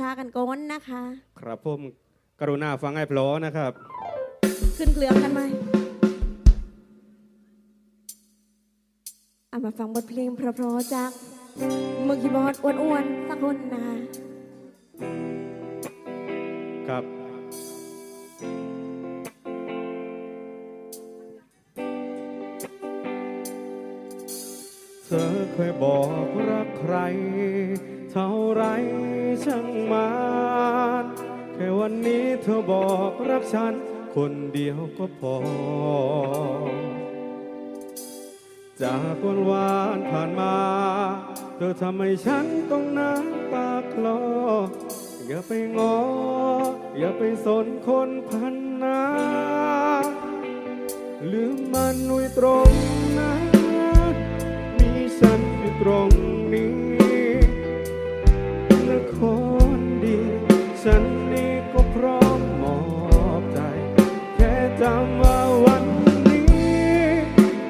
ช้าๆกันก้นนะคะ ครับผมกรุณาฟังให้เพลอนะครับ ขึ้นเครื่องกันไหมเอามาฟังบทเพลงเพราะๆจากมือคีย์บอร์ดอ้วนๆสักคนนะคะครับเธอเคยบอกรักใคร เท่าไรช่างมันแค่วันนี้เธอบอกรักฉัน คนเดียวก็พอ จากวันวานผ่านมา เธอทำให้ฉันต้องน้ำตาคลอ อย่าไปงอ อย่าไปสนคนพันนาลืมมันไว้ตรงนั้นมีฉันอยู่ตรงนี้ จำว่าวันนี้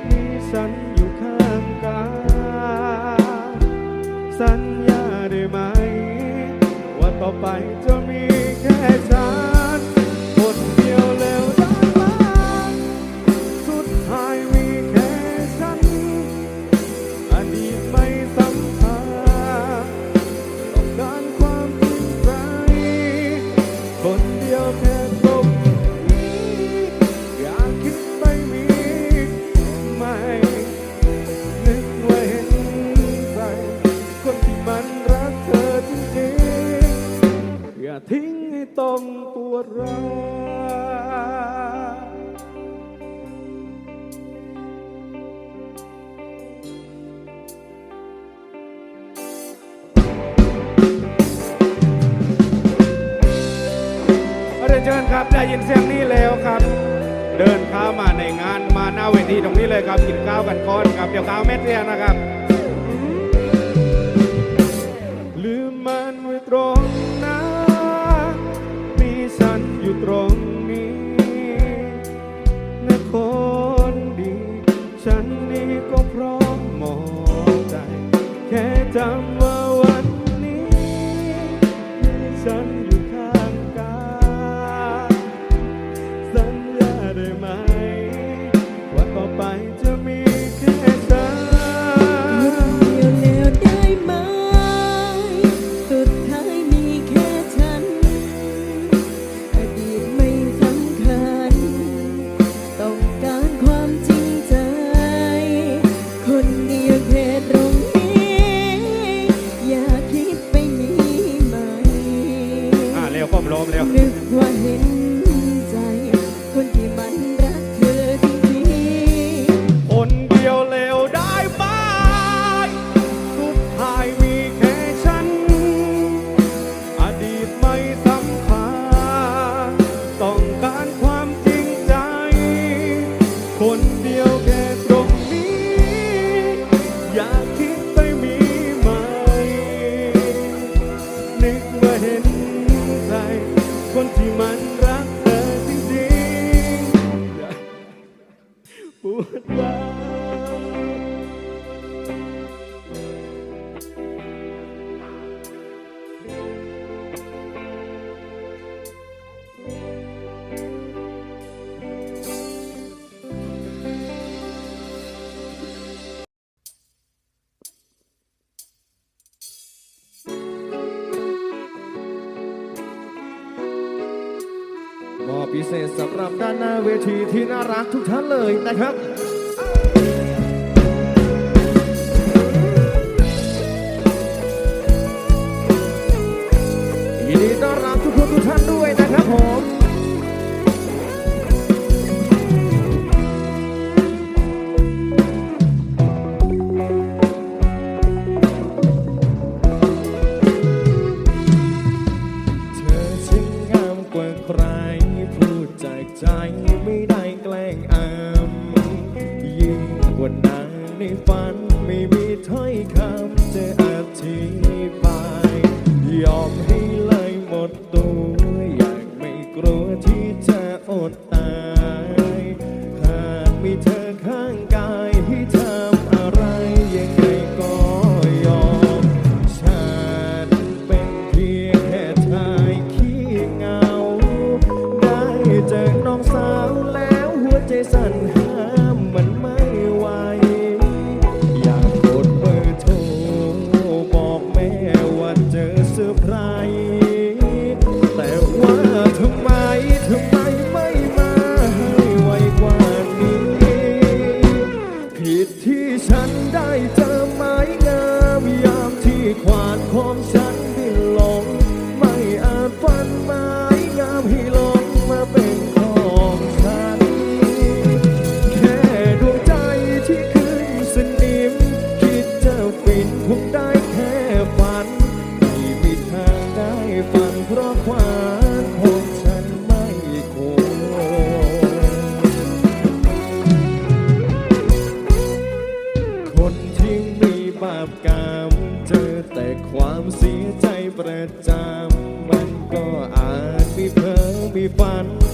มีฉันอยู่ข้างกายสัญญาได้ไหม ว่าต่อไปจะมีแค่ฉันคนเดียวแล้วได้ไหมสุดท้ายมีแค่ฉัน อดีตไม่สำคัญต้องการความจริงใจคนเดียวแค่ งปวรวเรียนเชิญครับได้ยินเสียงนี้แล้วครับ เดินเข้ามาในงานมาหน้าเวทีตรงนี้เลยครับกินข้าวกันก้อนครับเดี๋ยวข้าวเม็ดเรียนนะครับ ลืมมันไว้ตรงน้นู่ตรงนี้นะคนดี ฉันนี้ก็พร้อมมองใจ แค่จำ สำหรับด้านหน้าเวทีที่น่ารักทุกท่านเลยนะครับยินดีต้อนรับทุกคนทุกท่านด้วยนะครับผม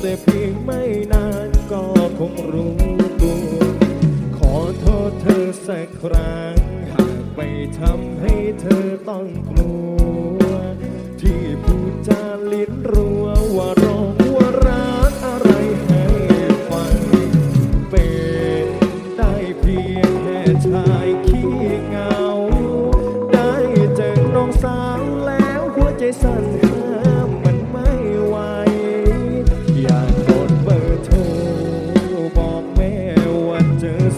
แต่เพียงไม่นานก็คงรู้ตัว ขอโทษเธอสักครั้ง หากไปทำให้เธอต้องกลัว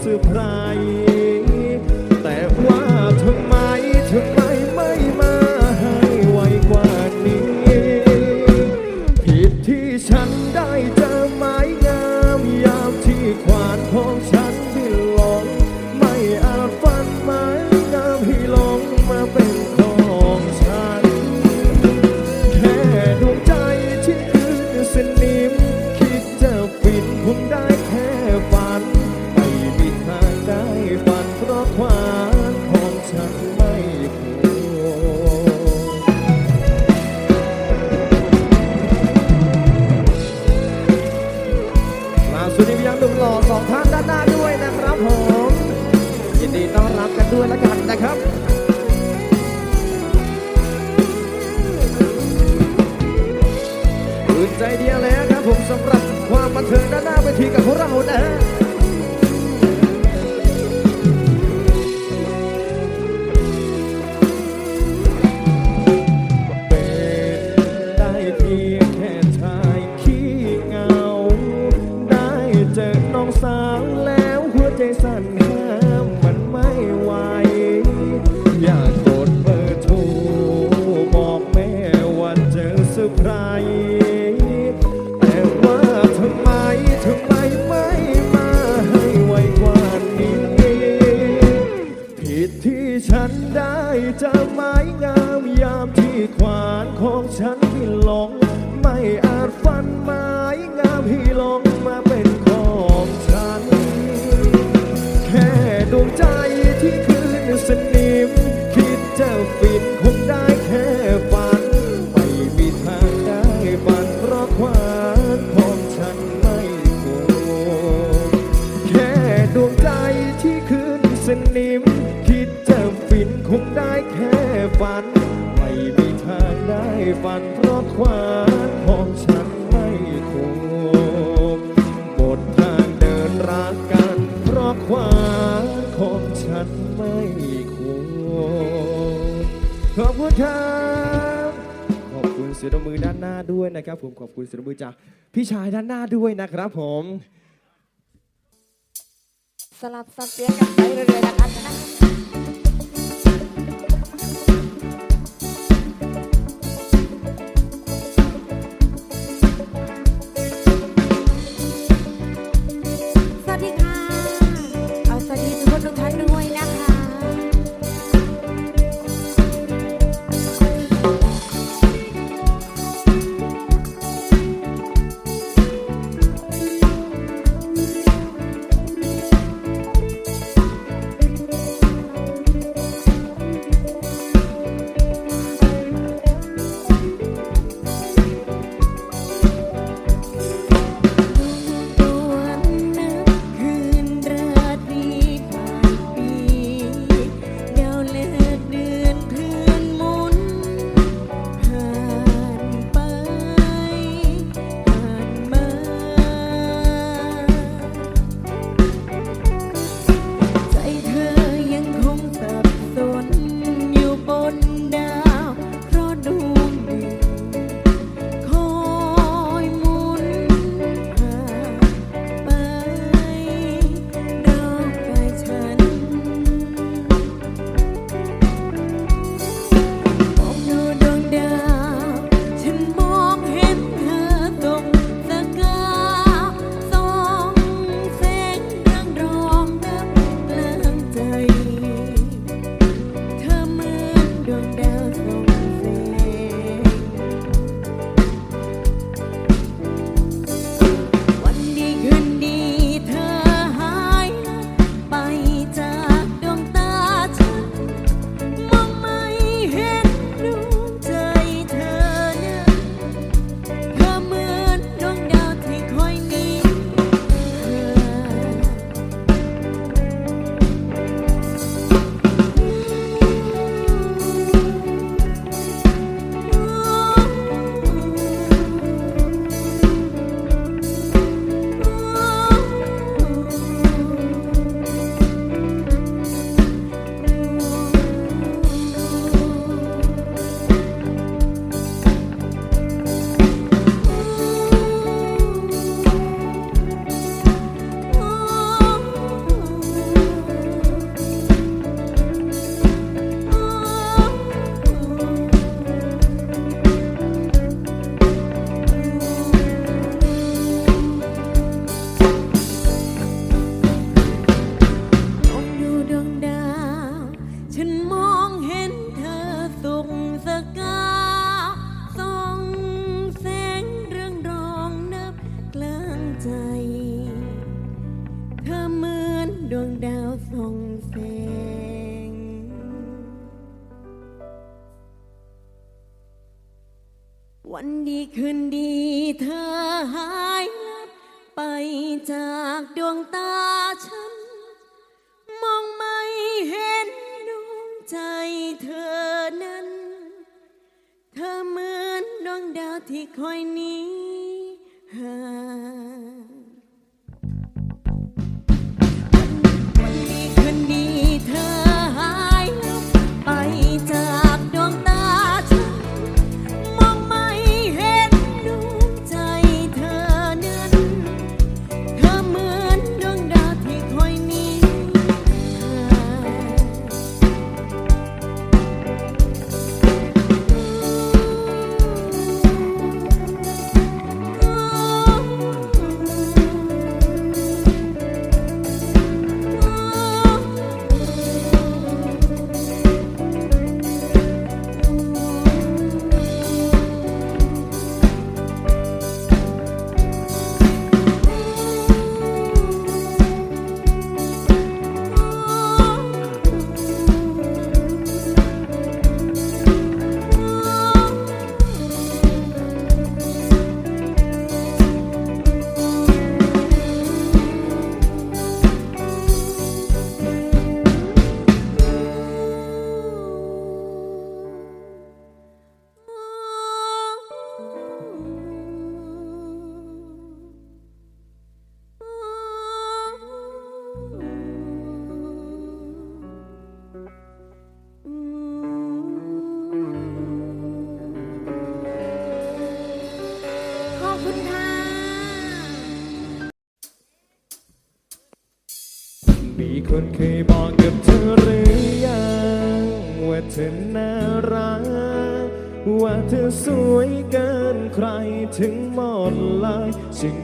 surprise. ันเทิดหน้าเวทีกับพวกเรานะฮะ อบคุณสีรบมือจากพี่ชายด้านหน้าด้วยนะครับผม สลับสับเปลี่ยนกันไปเรื่อยๆนะคะ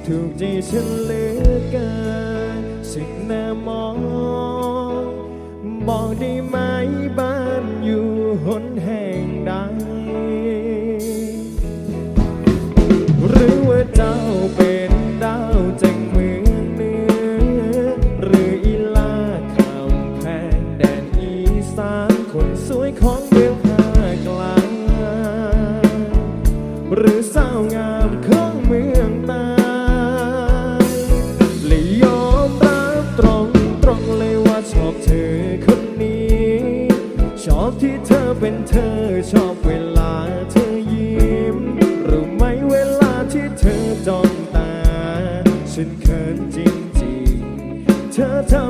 ถูกใจฉันเหลือเกินสิ่งน่มอง บอกได้ไหมบ้า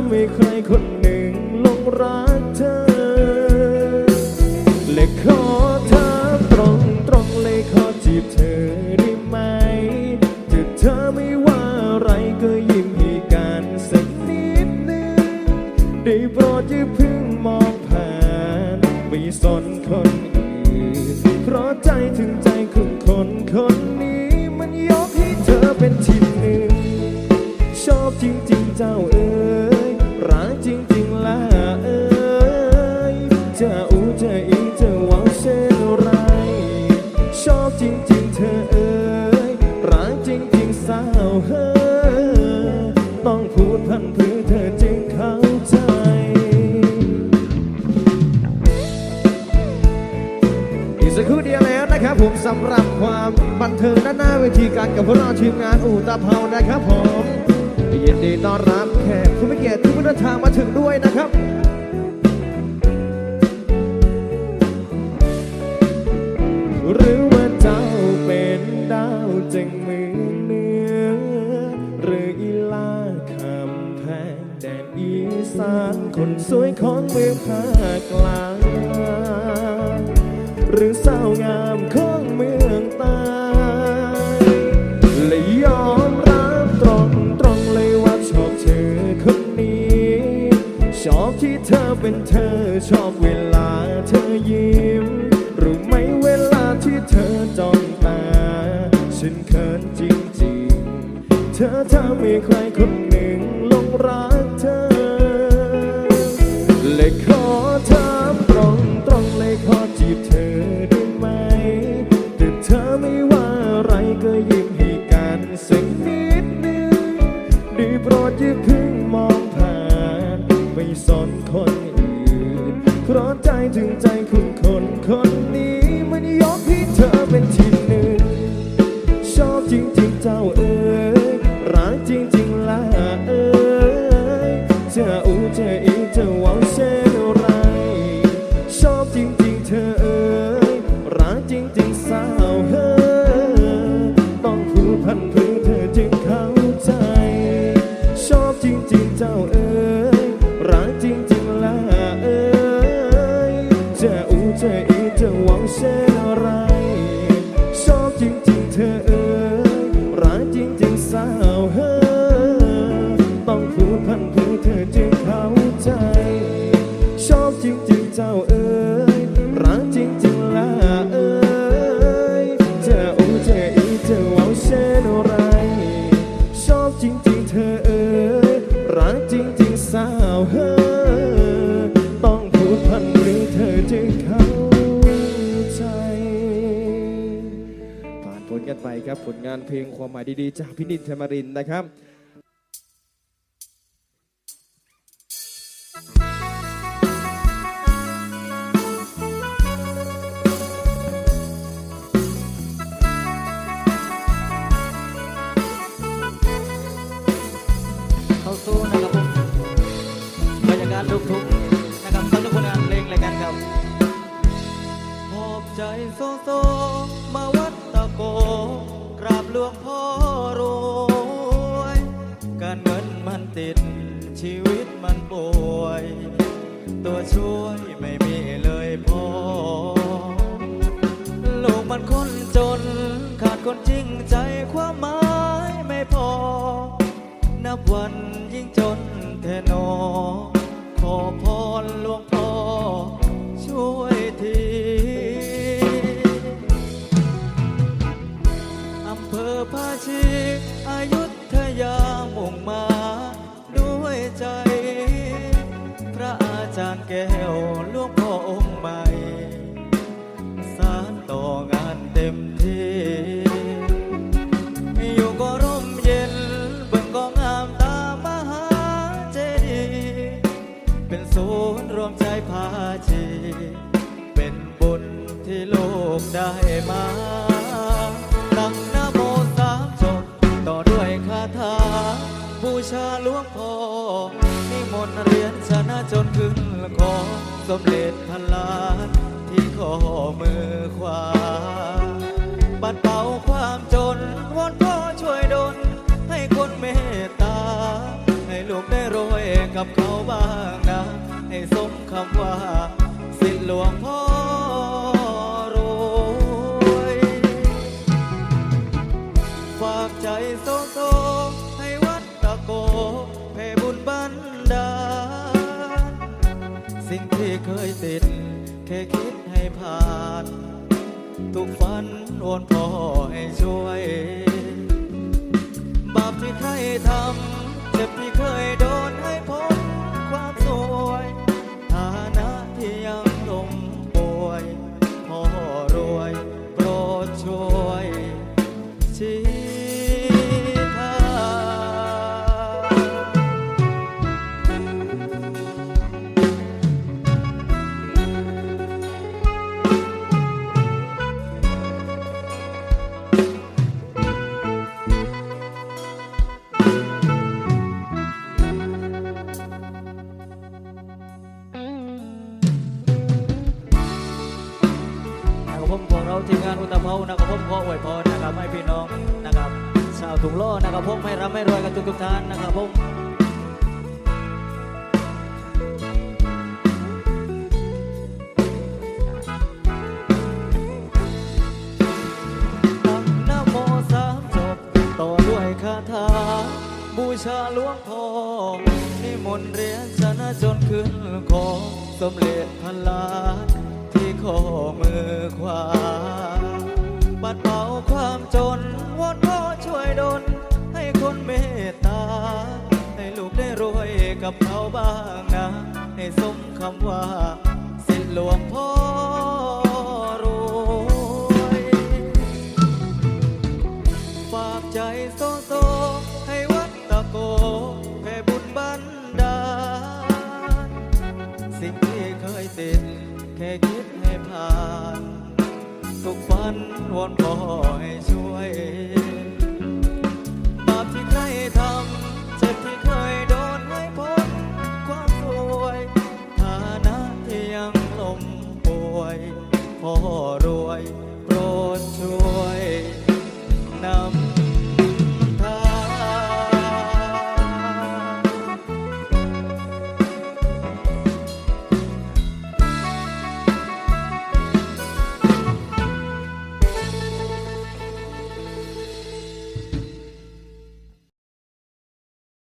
เธอทำให้ใครคนหนึ่งลงรักเธอ และขอถามตรงตรงเลยขอจีบเธอได้ไหมถ้าเธอไม่ว่าอะไรก็ยิ้มให้กันสักนิดหนึ่งได้โปรดอย่าเพิ่งมองผ่านไม่สนคนอื่นเพราะใจถึงใจของคนคนนี้ มันยกให้เธอเป็นที่หนึ่ง ชอบจริงๆเจ้า ผมสำหรับความบันเทิงด้านหน้าเวทีการกับพวกเราทีมงานอู่ตาเภานะครับผมยินดีต้อนรับแขกผู้มีเกียรติที่เดินทางมาถึงด้วยนะครับหรือว่าเจ้าเป็นดาวจึงมือเนื้อหรืออีลาคำแพงแดนอีสานคนสวยของเมืองภาคกลาง หรือสาวงามของ เธอเป็นเธอชอบเวลาเธอยิ้ม รู้ไหมเวลาที่เธอจ้องตา ฉันเขินจริงๆ เธอถ้ามีใครคนหนึ่งลงรัก อะไร งานเพลงความหมายดีๆ จากพินิจเทมรินทร์นะครับเข้าสู่นะครับผมบรรยากาศลุกทุกนะครับสำหรับผลงานเพลงรายการครับหอบใจโซโซมาวัดตะโก หลวงพ่อรวย การเงินมันติดชีวิตมันป่วย ตัวช่วยไม่มีเลยพอลูกมันคนจน ขาดคนจริงใจความหมายไม่พอ นับวันยิ่งจนแทนอ ขอพรหลวงพ่อช่วยทีำเภอภาชีอายุทยามุ่งมาด้วยใจ พระอาจารย์แก้วหลวงพ่อองค์ใหม่ สารต่องานเต็มที่อยู่ก็ร่มเย็นเบิ่งก็งามตามหาเจดีย์เป็นศูนย์รวมใจพาชี เป็นบุญที่โลกได้มา สมเด็จพันล้านที่ข้อมือขวาปัดเป่าความจนวอนพ่อช่วยดลให้คนเมตตา ให้ลูกได้โรยกับเขาบ้างนะ ให้สมคำว่า สิทธิหลวงพ่อรวยฝากใจโซโซให้วัดตะโกเพบุญบัน สิ่งที่เคยติด แค่คิดให้ผ่าน ทุกฝันวอนพ่อให้ช่วย บาปที่เคยทำเจ็บที่เคย เปานะครับผมขออวยพรนะครับให้พี่น้องนะครับชาวถุงล้อนะครับผมให้ร่ำให้รวยกันทุกทุกท่านนะครับผมตั้งนโมสามจบต่อด้วยคาถาบูชาหลวงพ่อนิมนต์เรียนชนะจนขึ้นคอสมเด็จพันล้านที่ข้อมือขวา บเขาบ้างนะ ให้สมคำว่าสิทธิหลวงพ่อรวยฝากใจโซโซให้วัดตะโกแผ่บุญบันดาลสิ่งที่เคยติด แค่คิดให้ผ่านทุกฝันวอนพ่อให้ช่วย พอรวย